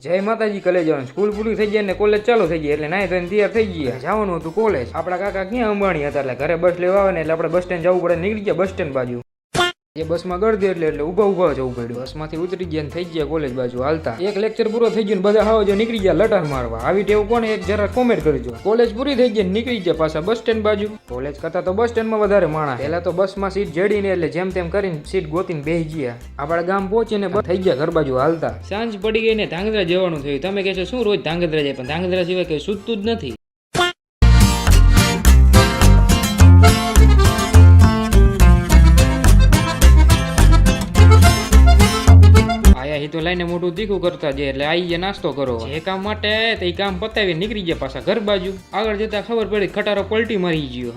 જય માતાજી college school પૂરી થઈ જાય ને કોલેજ ચાલુ થઈ જાય એટલે નાઈ ધોઈને તૈયાર થઈ ગયા જવાનું હતું કોલેજ આપણા કાકા ક્યાં અંબાણી હતા એટલે ઘરે બસ લેવા આવે ને એટલે આપણે બસ સ્ટેન્ડ જવું પડે. નીકળી ગયા બસ સ્ટેન્ડ બાજુ. એ બસમાં ગળદી એટલે એટલે ઊભા ઊભા જવું પડ્યું. બસમાંથી ઉતરી ગયા થઈ ગયા કોલેજ બાજુ હાલતા. એક લેક્ચર પૂરો થઈ ગયો ને બધા હાવ જો નીકળી ગયા લટાર મારવા. આવી ટેવ કોને? એક જરા કોમેન્ટ કરજો. કોલેજ પૂરી થઈ ગઈ નીકળી ગયા પાછા બસ સ્ટેન્ડ બાજુ. કોલેજ કરતા તો બસ સ્ટેન્ડમાં વધારે માણા પહેલા તો બસમાં સીટ જડીને એટલે જેમ તેમ કરીને સીટ ગોતીને બેસી ગયા. આપણા ગામ પહોંચીને થઈ ગયા ઘર બાજુ હાલતા. સાંજ પડી ગઈ ને ધાંગધ્રા જવાનું થયું. તમે કહેશો શું રોજ ધાંગધ્રા જાય? પણ ધાંગધ્રા સિવાય કઈ સૂચતું જ નથી. હી તો લઈને મોટું તીખું કરતા જાય એટલે આઈ જે નાસ્તો કરો. જે કામ માટે તે કામ પતાવી નીકળી ગયા પાછા ઘર બાજુ. આગળ જતા ખબર પડી ખટારો પલટી મારી ગયો.